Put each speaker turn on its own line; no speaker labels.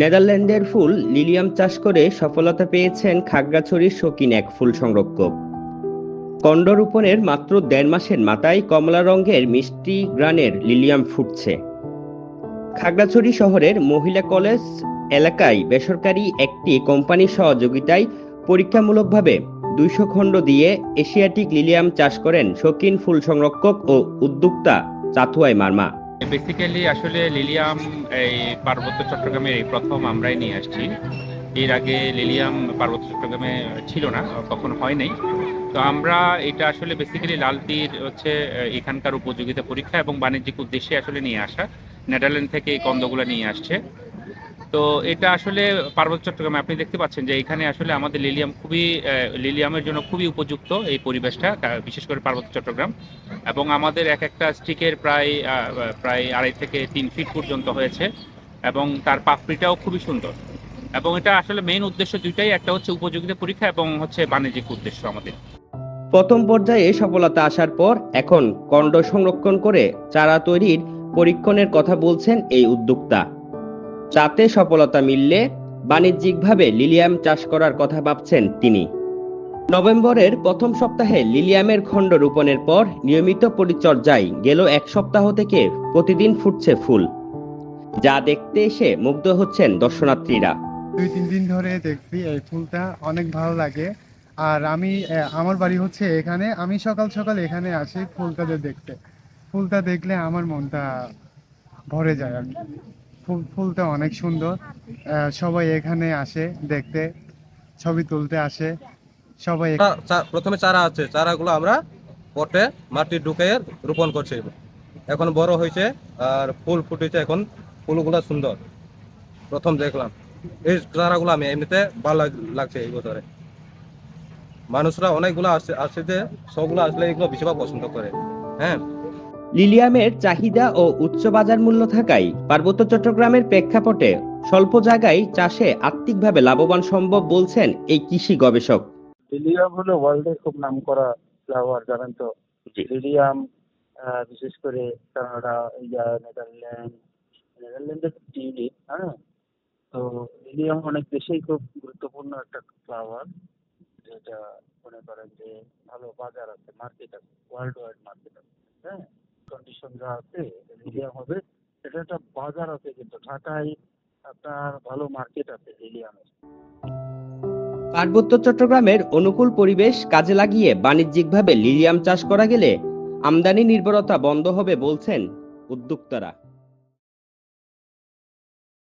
নেদারল্যান্ডের ফুল lilium চাষ করে সফলতা পেয়েছেন খাগড়াছড়ির শৌখিন এক ফুল সংরক্ষক। কন্ড রোপণের মাত্র দেড় মাসের মাথায় কমলা রঙের মিষ্টি গ্রানের লিলিয়াম ফুটছে। খাগড়াছড়ি শহরের মহিলা কলেজ এলাকায় বেসরকারি একটি কোম্পানির সহযোগিতায় পরীক্ষামূলকভাবে দুইশো খণ্ড দিয়ে এশিয়াটিক লিলিয়াম চাষ করেন শৌখিন ফুল সংরক্ষক ও উদ্যোক্তা চাতুয়াই মার্মা।
বেসিক্যালি আসলে লিলিয়াম এই পার্বত্য চট্টগ্রামে এই প্রথম আমরাই নিয়ে আসছি। এর আগে লিলিয়াম পার্বত্য চট্টগ্রামে ছিল না, কখনো হয় নাই। তো আমরা এটা আসলে বেসিক্যালি লালতির হচ্ছে এখানকার উপযোগিতা পরীক্ষা এবং বাণিজ্যিক উদ্দেশ্যে আসলে নিয়ে আসা। নেদারল্যান্ড থেকে এই কন্দগুলো নিয়ে আসছে। তো এটা আসলে পার্বত্য চট্টগ্রামে আপনি দেখতে পাচ্ছেন যে এখানে আসলে আমাদের লিলিয়াম খুবই লিলিয়ামের জন্য খুবই উপযুক্ত এই পরিবেশটা বিশেষ করে পার্বত্য চট্টগ্রাম। এবং আমাদের এক একটা স্টিকের প্রায় প্রায় আড়াই থেকে তিন ফিট পর্যন্ত হয়েছে। এবং তার পাপড়িটাও খুবই সুন্দর। এবং এটা আসলে মেইন উদ্দেশ্য দুইটাই, একটা হচ্ছে উপযোগিতা পরীক্ষা এবং হচ্ছে বাণিজ্যিক উদ্দেশ্য আমাদের।
প্রথম পর্যায়ে সফলতা আসার পর এখন কণ্ড সংরক্ষণ করে চারা তৈরির পরীক্ষণের কথা বলছেন এই উদ্যোক্তা। তাতে সফলতা মিললে বাণিজ্যিকভাবে লিলিয়াম চাষ করার কথা ভাবছেন তিনি। নভেম্বরের প্রথম সপ্তাহে লিলিয়ামের খণ্ড রোপণের পর নিয়মিত পরিচর্যায় গেল এক সপ্তাহ থেকে প্রতিদিন ফুটছে ফুল। যা দেখতে এসে মুগ্ধ হচ্ছেন দর্শনার্থীরা।
দুই, তিন দিন ধরে দেখছি এই ফুলটা, অনেক ভালো লাগে। আর আমি আমার বাড়ি হচ্ছে এখানে। আমি সকাল সকাল এখানে আসি ফুলটাদের দেখতে। ফুলটা দেখলে আমার মনটা ভরে যায় আর কি। ফুল, ফুলটা অনেক সুন্দর। সবাই এখানে আসে দেখতে, ছবি তুলতে আসে। সবাই
প্রথমে চারা আছে, চারাগুলো আমরা পটে মাটি ঢুকে রোপণ করছি। এখন বড় হয়েছে আর ফুল ফুটেছে এখন, ফুলগুলো সুন্দর। প্রথম দেখলাম। এই চারাগুলো আমি এমনিতে ভালো লাগছে এই বছরে। মানুষরা অনেকগুলো আসছে আসছে যে, সবগুলো আসলে এগুলো বেশিরভাগ পছন্দ করে। হ্যাঁ?
লিলিয়ামের চাহিদা ও উচ্চ বাজার মূল্য থাকায় পার্বত্য চট্টগ্রামের প্রেক্ষাপটে স্বল্প জায়গায় চাষে আর্থিকভাবে লাভবান সম্ভব বলছেন এই কৃষি গবেষক।
লিলিয়াম হলো ওয়ার্ল্ডের খুব নামকরা ফ্লাওয়ার জানেন তো? লিলিয়াম বিশেষ করে কানাডা ইন্ডিয়া নেদারল্যান্ড নেদারল্যান্ডের টিউলিপ হ্যাঁ? তো লিলিয়াম অনেক দেশেই খুব গুরুত্বপূর্ণ একটা ফ্লাওয়ার যেটা মনে করেন যে ভালো বাজার আছে মার্কেট আছে ওয়ার্ল্ড ওয়াইড মার্কেট আছে হ্যাঁ? কন্ডিশন যা আছে হবে এটা একটা বাজার আছে কিন্তু ঢাকায় আপনার ভালো মার্কেট আছে
পার্বত্য চট্টগ্রামের অনুকূল পরিবেশ কাজে লাগিয়ে বাণিজ্যিকভাবে লিলিয়াম চাষ করা গেলে আমদানি নির্ভরতা বন্ধ হবে বলছেন উদ্যোক্তারা।